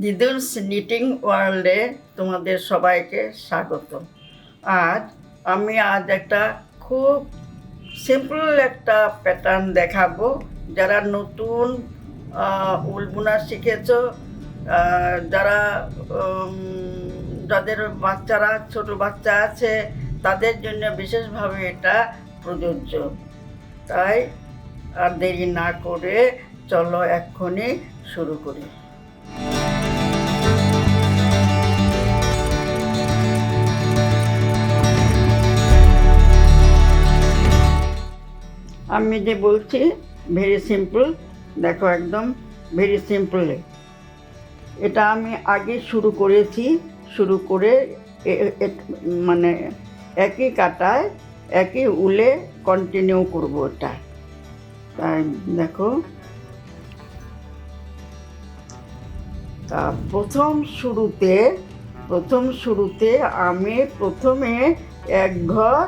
দিদুলস knitting ওয়ার্ল্ডে তোমাদের সবাইকে স্বাগত। আজ আমি আজ একটা খুব সিম্পল একটা প্যাটার্ন দেখাবো। যারা নতুন উল বোনা শিখেছ যারা যাদের বাচ্চারা, ছোট বাচ্চা আছে, তাদের জন্য বিশেষভাবে এটা প্রযোজ্য। তাই আর দেরি না করে চলো এক্ষুনি শুরু করি। আমি যে বলছি ভেরি সিম্পল দেখো একদম ভেরি সিম্পলে এটা আমি আগে শুরু করেছি, শুরু করে মানে একই কাটায়, একই উলে কন্টিনিউ করব এটা। তাই দেখো। তা প্রথম শুরুতে প্রথম শুরুতে আমি প্রথমে এক ঘর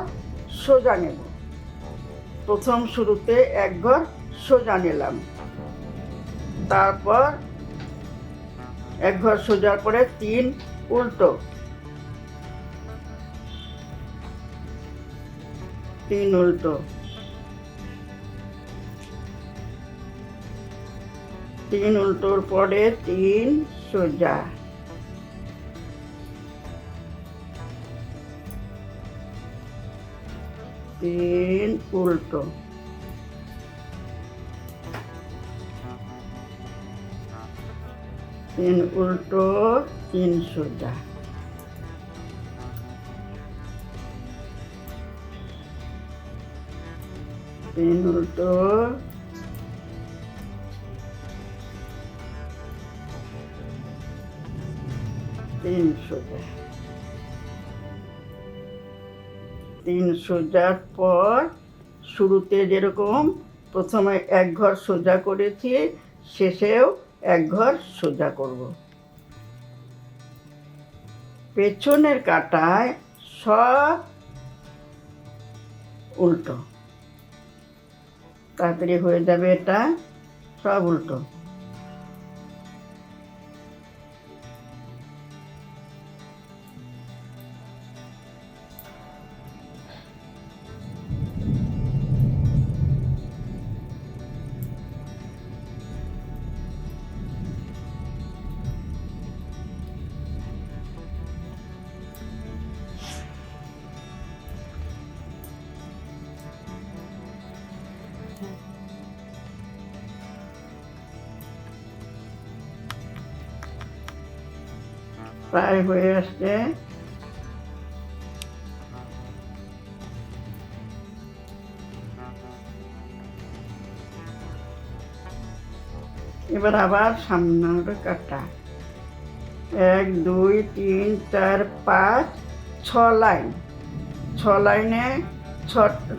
সোজা নেব। প্রথম শুরুতে এক ঘর সোজা নিলাম। তারপর এক ঘর সোজার পরে তিন উল্টো। তিন উল্টো। তিন উল্টোর পরে তিন সোজা। তিন উল্টো তিন উল্টো তিন সোজা তিন উল্টো তিন সোজা তিন সোজার পর শুরুতে যেরকম প্রথমে এক ঘর সোজা করেছি, শেষেও এক ঘর সোজা করব। পেছনের কাটায় সব উল্টো। তাড়াতাড়ি হয়ে যাবে এটা, সব উল্টো। প্রায় হয়ে আসছে এবার আবার সামনে কাটা এক দুই তিন চার পাঁচ ছ লাইন ছ লাইনে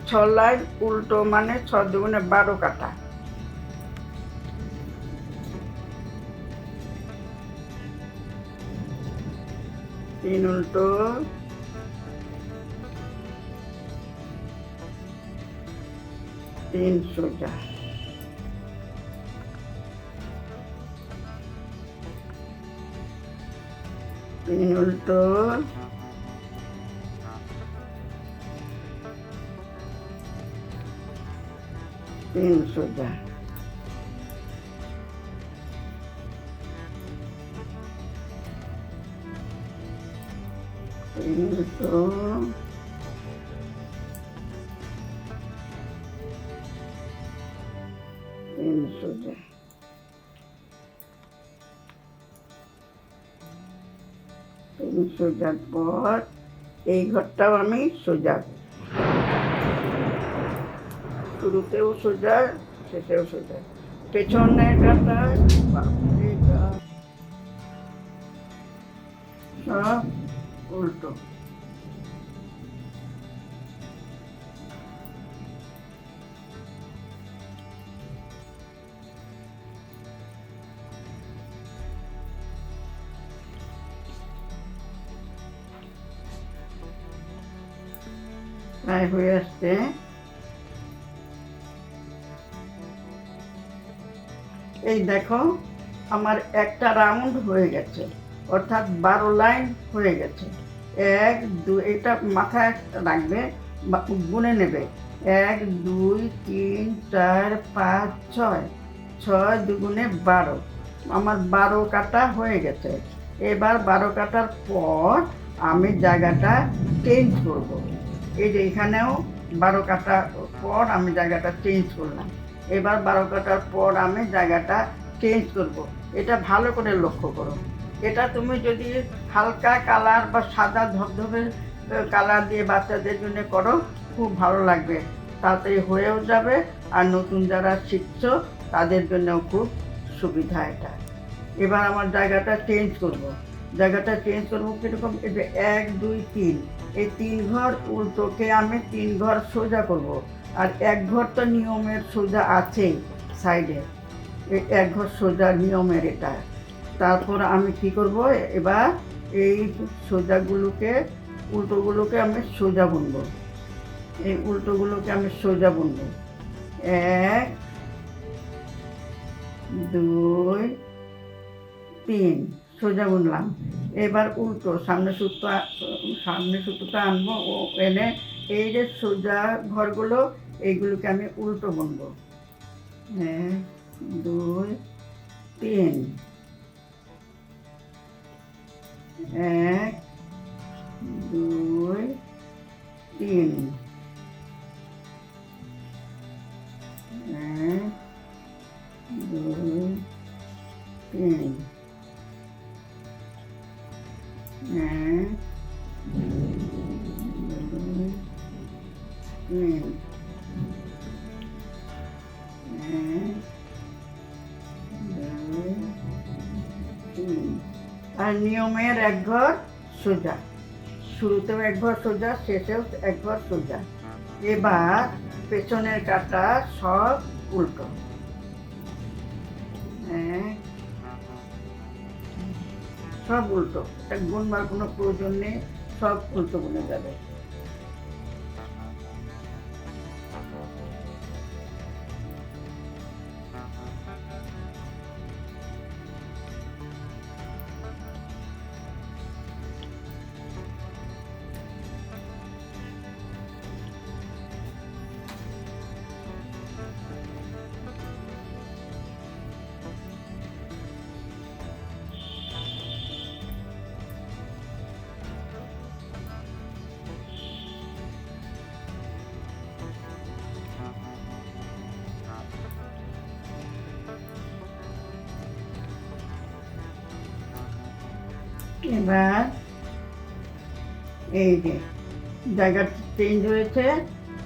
ছ লাইন উল্টো মানে ছ দুগুণে বারো কাটা। তিন উল্টো। তিন সোজা। তিন উল্টো। তিন সোজা তিন উল্টো তিন সোজা তিন সোজার পর এই ঘরটাও আমি সোজা শুরুতেও সোজা শেষেও সোজা পেছনের কাটা বাপরে বাপ। সব উল্টো প্রায় হয়ে আসছে এই দেখো, আমার একটা রাউন্ড হয়ে গেছে, অর্থাৎ বারো লাইন হয়ে গেছে। এক দুই এটা মাথায় রাখবে গুনে নেবে। এক, দুই, তিন, চার, পাঁচ, ছয়। ছয় দুগুণে বারো। আমার বারো কাটা হয়ে গেছে। এবার বারো কাটার পর আমি জায়গাটা চেঞ্জ করব। এই যে এখানেও বারো কাটার পর আমি জায়গাটা চেঞ্জ করলাম। এবার বারো কাটার পর আমি জায়গাটা চেঞ্জ করব। এটা ভালো করে লক্ষ্য করো এটা তুমি যদি হালকা কালার বা সাদা ধবধবে কালার দিয়ে বাচ্চাদের জন্য করো, খুব ভালো লাগবে তাড়াতাড়ি হয়েও যাবে আর নতুন যারা শিখছো, তাদের জন্যও খুব সুবিধা এটা এবার আমার জায়গাটা চেঞ্জ করব। জায়গাটা চেঞ্জ করব কীরকম এই যে এক, দুই, তিন এই তিন ঘর উল্টোকে আমি তিন ঘর সোজা করব। আর এক ঘর তো নিয়মের সোজা আছেই সাইডে। এক ঘর সোজা নিয়মের এটা। তারপর আমি কি করব? এবার এই সোজাগুলোকে, উল্টোগুলোকে আমি সোজা বুনবো। এই উল্টোগুলোকে আমি সোজা বুনবো। এক, দুই, তিন। সোজা বুনলাম। এবার উল্টো, সামনে সুতো, সামনে সুতোটা আনব। ও, এনে এই যে সোজা ঘরগুলো এইগুলোকে আমি উল্টো বুনবো এক দুই তিন। এক নিয়মের এক ঘর সোজা। শুরুতেও এক ঘর সোজা শেষেও এক ঘর সোজা। এবার পেছনের কাটা সব উল্টো। এক, সব উল্টো। গুনবার কোনো প্রয়োজন নেই সব উল্টো গুনে যাবে। এবার এই যে জায়গা চেঞ্জ হয়েছে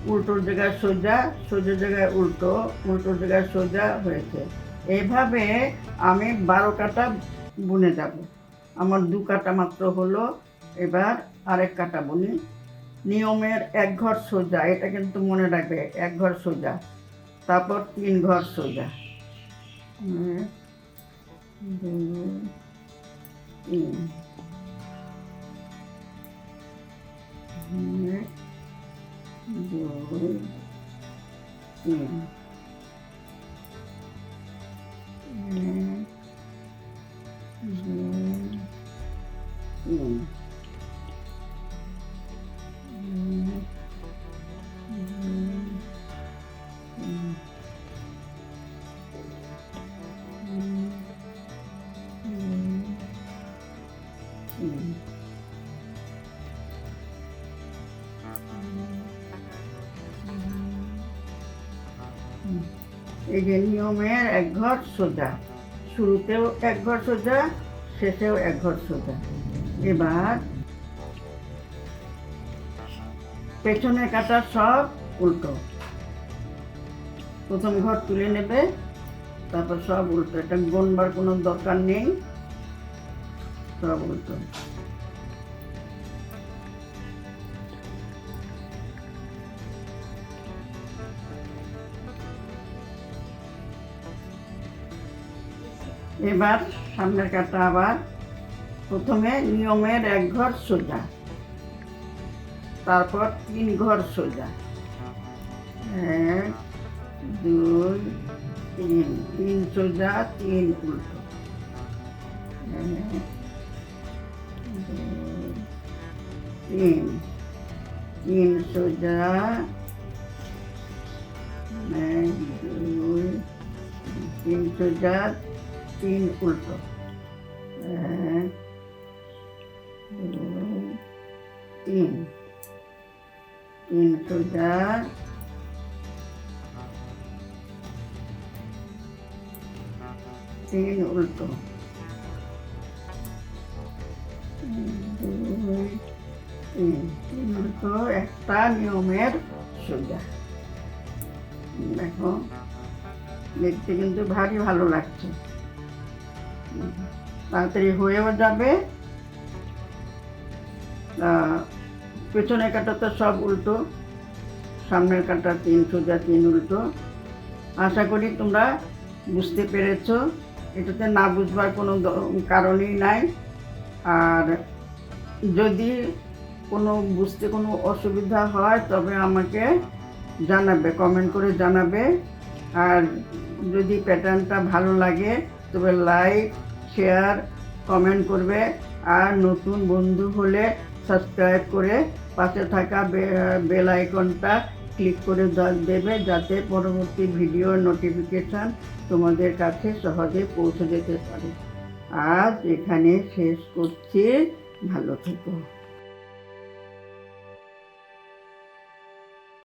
উল্টোর জায়গায় সোজা সোজা জায়গায় উল্টো উল্টোর জায়গায় সোজা হয়েছে। এভাবে আমি বারো কাটা বুনে যাব। আমার দু কাটা মাত্র হলো, এবার আরেক কাটা বুনি। নিয়মের এক ঘর সোজা, এটা কিন্তু মনে রাখবে, এক ঘর সোজা। তারপর তিন ঘর সোজা। তিন। এক, দুই, তিন। এক, এই যে নিয়মের এক ঘর সোজা, শুরুতেও এক ঘর সোজা, শেষেও এক ঘর সোজা। এবার পেছনে কাটা সব উল্টো। প্রথম ঘর তুলে নেবে, তারপর সব উল্টো। এটা গোনবার কোনো দরকার নেই, সব উল্টো। এবার সামনের কাটা আবার প্রথমে নিয়মের এক ঘর সোজা। তারপর তিন ঘর সোজা। এক, দুই, তিন। তিন সোজা, তিন উল্টো। তিন। তিন সোজা। এক, দুই, তিন সোজা তিন উল্টো। এক, দুই, তিন। তিন সোজা তিন উল্টো। দুই তিন তিন উল্টো একটা নিয়মের সোজা। দেখো, দেখতে কিন্তু ভারী ভালো লাগছে। তাড়াতাড়ি হয়েও যাবে। পেছনের কাটা তো সব উল্টো, সামনের কাটা তিন সোজা তিন উল্টো। আশা করি তোমরা বুঝতে পেরেছ। এটাতে না বুঝবার কোনো কারণই নাই। আর যদি কোনো, বুঝতে কোনো অসুবিধা হয়, তবে আমাকে জানাবে, কমেন্ট করে জানাবে। আর যদি প্যাটার্নটা ভালো লাগে, তবে লাইক শেয়ার কমেন্ট করবে। আর নতুন বন্ধু হলে সাবস্ক্রাইব করে পাশে থাকা বেল আইকনটা ক্লিক করে দেবে যাতে পরবর্তী ভিডিওর নোটিফিকেশান তোমাদের কাছে সহজে পৌঁছে যেতে পারে। আজ এখানে শেষ করছি। ভালো থেকো।